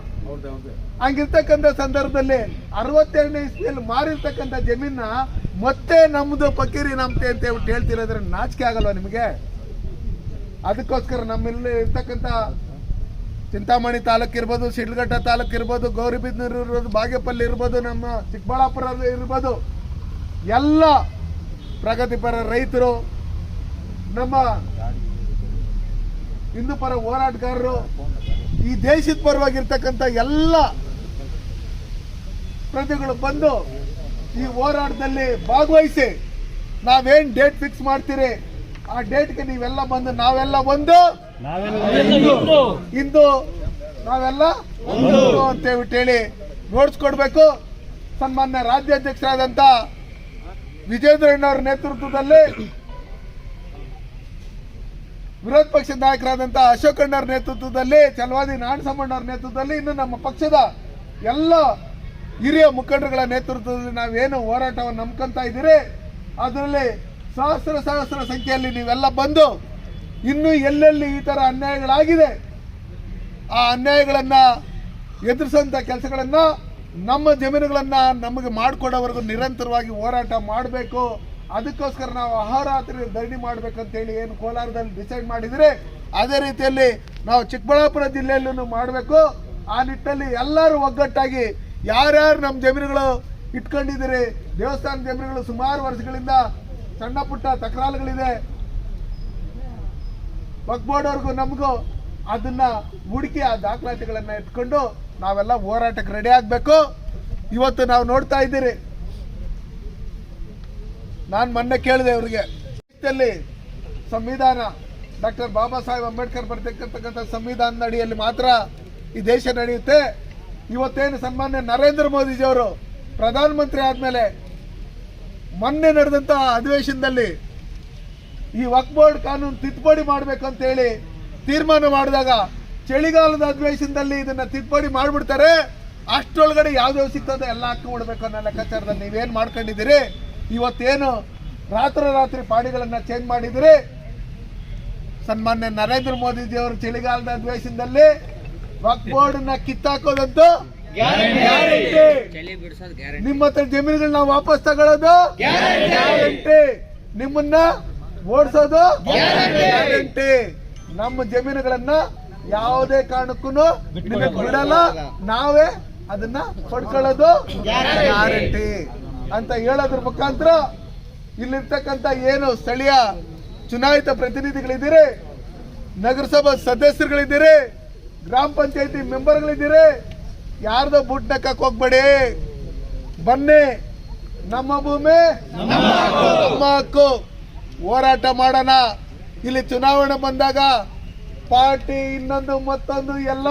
ಹಂಗಿರ್ತಕ್ಕಂಥ ಸಂದರ್ಭದಲ್ಲಿ ಅರವತ್ತೆರಡನೇ ಇಸ್ವಿಯಲ್ಲಿ ಮಾರಿರ್ತಕ್ಕಂಥ ಜಮೀನ ಮತ್ತೆ ನಮ್ಮದು ಪಕೀರಿ ನಮ್ತೆ ಅಂತ ಹೇಳ್ಬಿಟ್ಟು ಹೇಳ್ತಿರೋದ್ರೆ ನಾಚಿಕೆ ಆಗಲ್ವಾ ನಿಮಗೆ? ಅದಕ್ಕೋಸ್ಕರ ನಮ್ಮಲ್ಲಿ ಇರ್ತಕ್ಕಂಥ ಚಿಂತಾಮಣಿ ತಾಲೂಕು ಇರ್ಬೋದು ಸಿಡ್ಲಘಟ್ಟ ತಾಲೂಕು ಇರ್ಬೋದು, ಗೌರಿಬಿದನೂರು ಇರ್ಬೋದು, ಬಾಗೇಪಲ್ಲಿ ಇರ್ಬೋದು, ನಮ್ಮ ಚಿಕ್ಕಬಳ್ಳಾಪುರ ಇರ್ಬೋದು, ಎಲ್ಲ ಪ್ರಗತಿಪರ ರೈತರು, ನಮ್ಮ ಹಿಂದೂ ಪರ ಹೋರಾಟಗಾರರು, ಈ ದೇಶದ ಪರವಾಗಿರ್ತಕ್ಕಂಥ ಎಲ್ಲ ಪ್ರತಿಗಳು ಬಂದು ಈ ಹೋರಾಟದಲ್ಲಿ ಭಾಗವಹಿಸಿ ನಾವೇನು ಡೇಟ್ ಫಿಕ್ಸ್ ಮಾಡ್ತೀರಿ? ಆ ಡೇಟ್ಗೆ ನೀವೆಲ್ಲ ಬಂದು ನಾವೆಲ್ಲ ಒಂದು ಇಂದು ನಾವೆಲ್ಲ ಅಂತ ಹೇಳಿ ನೋಡ್ಸ್ಕೊಡ್ಬೇಕು. ಸನ್ಮಾನ್ಯ ರಾಜ್ಯಾಧ್ಯಕ್ಷರಾದಂಥ ವಿಜೇಂದ್ರಣ್ಣವ್ರ ನೇತೃತ್ವದಲ್ಲಿ ವಿರೋಧ ಪಕ್ಷದ ನಾಯಕರಾದಂಥ ಅಶೋಕಣ್ಣವ್ರ ನೇತೃತ್ವದಲ್ಲಿ ಚಲವಾದಿ ನಾಣಸಮ್ಮಣ್ಣವ್ರ ನೇತೃತ್ವದಲ್ಲಿ ಇನ್ನು ನಮ್ಮ ಪಕ್ಷದ ಎಲ್ಲ ಹಿರಿಯ ಮುಖಂಡರುಗಳ ನೇತೃತ್ವದಲ್ಲಿ ನಾವೇನು ಹೋರಾಟವನ್ನು ನಂಬ್ಕೊಂತ ಇದ್ದೀರಿ? ಅದರಲ್ಲಿ ಸಹಸ್ರ ಸಹಸ್ರ ಸಂಖ್ಯೆಯಲ್ಲಿ ನೀವೆಲ್ಲ ಬಂದು ಇನ್ನು ಎಲ್ಲೆಲ್ಲಿ ಈ ಥರ ಅನ್ಯಾಯಗಳಾಗಿದೆ, ಆ ಅನ್ಯಾಯಗಳನ್ನ ಎದುರಿಸಂಥ ಕೆಲಸಗಳನ್ನ ನಮ್ಮ ಜಮೀನುಗಳನ್ನ ನಮಗೆ ಮಾಡಿಕೊಡೋವರೆಗೂ ನಿರಂತರವಾಗಿ ಹೋರಾಟ ಮಾಡಬೇಕು. ಅದಕ್ಕೋಸ್ಕರ ನಾವು ಅಹರಾತ್ರಿ ಧರಣಿ ಮಾಡ್ಬೇಕಂತೇಳಿ ಏನು ಕೋಲಾರದಲ್ಲಿ ಡಿಸೈಡ್ ಮಾಡಿದರೆ, ಅದೇ ರೀತಿಯಲ್ಲಿ ನಾವು ಚಿಕ್ಕಬಳ್ಳಾಪುರ ಜಿಲ್ಲೆಯಲ್ಲೂ ಮಾಡಬೇಕು. ಆ ನಿಟ್ಟಲ್ಲಿ ಎಲ್ಲರೂ ಒಗ್ಗಟ್ಟಾಗಿ ಯಾರ್ಯಾರು ನಮ್ಮ ಜಮೀನುಗಳು ಇಟ್ಕೊಂಡಿದ್ದೀರಿ ದೇವಸ್ಥಾನ ಜಮೀನುಗಳು ಸುಮಾರು ವರ್ಷಗಳಿಂದ ಸಣ್ಣ ಪುಟ್ಟ ತಕರಾರುಗಳಿದೆ ವಕ್ಬೋರ್ಡ್ವರೆಗೂ ನಮಗೂ ಅದನ್ನ ಹುಡುಕಿ ಆ ದಾಖಲಾತಿಗಳನ್ನ ಎತ್ಕೊಂಡು ನಾವೆಲ್ಲ ಹೋರಾಟಕ್ಕೆ ರೆಡಿ ಆಗಬೇಕು. ಇವತ್ತು ನಾವು ನೋಡ್ತಾ ಇದ್ದೀರಿ. ನಾನು ಮೊನ್ನೆ ಕೇಳಿದೆ ಅವರಿಗೆ ಸಂವಿಧಾನ ಡಾಕ್ಟರ್ ಬಾಬಾ ಸಾಹೇಬ್ ಅಂಬೇಡ್ಕರ್ ಬರ್ತಕ್ಕಂಥಕ್ಕಂಥ ಸಂವಿಧಾನದ ಅಡಿಯಲ್ಲಿ ಮಾತ್ರ ಈ ದೇಶ ನಡೆಯುತ್ತೆ. ಇವತ್ತೇನು ಸನ್ಮಾನ್ಯ ನರೇಂದ್ರ ಮೋದಿಜಿಯವರು ಪ್ರಧಾನಮಂತ್ರಿ ಆದಮೇಲೆ ಮೊನ್ನೆ ನಡೆದಂತಹ ಅಧಿವೇಶನದಲ್ಲಿ ಈ ವಕ್ ಬೋರ್ಡ್ ಕಾನೂನು ತಿದ್ದುಪಡಿ ಮಾಡಬೇಕು ಅಂತೇಳಿ ತೀರ್ಮಾನ ಮಾಡಿದಾಗ ಚಳಿಗಾಲದ ಅಧಿವೇಶನದಲ್ಲಿ ಇದನ್ನ ತಿದ್ದುಪಡಿ ಮಾಡಿಬಿಡ್ತಾರೆ. ಅಷ್ಟರೊಳಗಡೆ ಯಾವ್ದು ಸಿಗ್ತದೆ ಎಲ್ಲ ಹಾಕೊಂಡ್ಬಿಡ್ಬೇಕು ಅನ್ನೋ ಲೆಕ್ಕಾಚಾರದಲ್ಲಿ ನೀವೇನು ಮಾಡ್ಕೊಂಡಿದ್ದೀರಿ? ಇವತ್ತೇನು ರಾತ್ರೋರಾತ್ರಿ ಪಾಡಿಗಳನ್ನ ಚೇಂಜ್ ಮಾಡಿದಿರಿ ಸನ್ಮಾನ್ಯ ನರೇಂದ್ರ ಮೋದಿಜಿ ಅವರು ಚಳಿಗಾಲದ ಅಧಿವೇಶನದಲ್ಲಿ ವಕ್ ಬೋರ್ಡ್ನ ಕಿತ್ತಾಕೋದಂತೂ ಗ್ಯಾರಂಟಿ ನಿಮ್ಮ ಹತ್ರ ಜಮೀನುಗಳನ್ನ ವಾಪಸ್ ತಗೊಳ್ಳೋದು ಗ್ಯಾರಂಟಿ ನಿಮ್ಮನ್ನ ಓಡಿಸೋದು? ಗ್ಯಾರಂಟಿ ನಮ್ಮ ಜಮೀನುಗಳನ್ನ ಯಾವುದೇ ಕಾರಣಕ್ಕೂ ನಿಮಗೆ ಬಿಡಲ್ಲ ನಾವೇ ಅದನ್ನ ಪಡ್ಕೊಳ್ಳೋದು. ಗ್ಯಾರಂಟಿ ಅಂತ ಹೇಳೋದ್ರ ಮುಖಾಂತರ ಇಲ್ಲಿರ್ತಕ್ಕಂಥ ಏನು ಸ್ಥಳೀಯ ಚುನಾಯಿತ ಪ್ರತಿನಿಧಿಗಳಿದ್ದೀರಿ ನಗರಸಭಾ ಸದಸ್ಯರುಗಳಿದ್ದೀರಿ ಗ್ರಾಮ ಪಂಚಾಯತಿ ಮೆಂಬರ್ಗಳಿದ್ದೀರಿ ಯಾರ್ದೋ ಬುಟ್ ನಕ್ಕ ಹೋಗ್ಬೇಡಿ. ಬನ್ನಿ. ನಮ್ಮ ಭೂಮಿ ನಮ್ಮ ಹಕ್ಕು. ಹೋರಾಟ ಮಾಡೋಣ. ಇಲ್ಲಿ ಚುನಾವಣೆ ಬಂದಾಗ ಪಾರ್ಟಿ ಇನ್ನೊಂದು ಮತ್ತೊಂದು ಎಲ್ಲ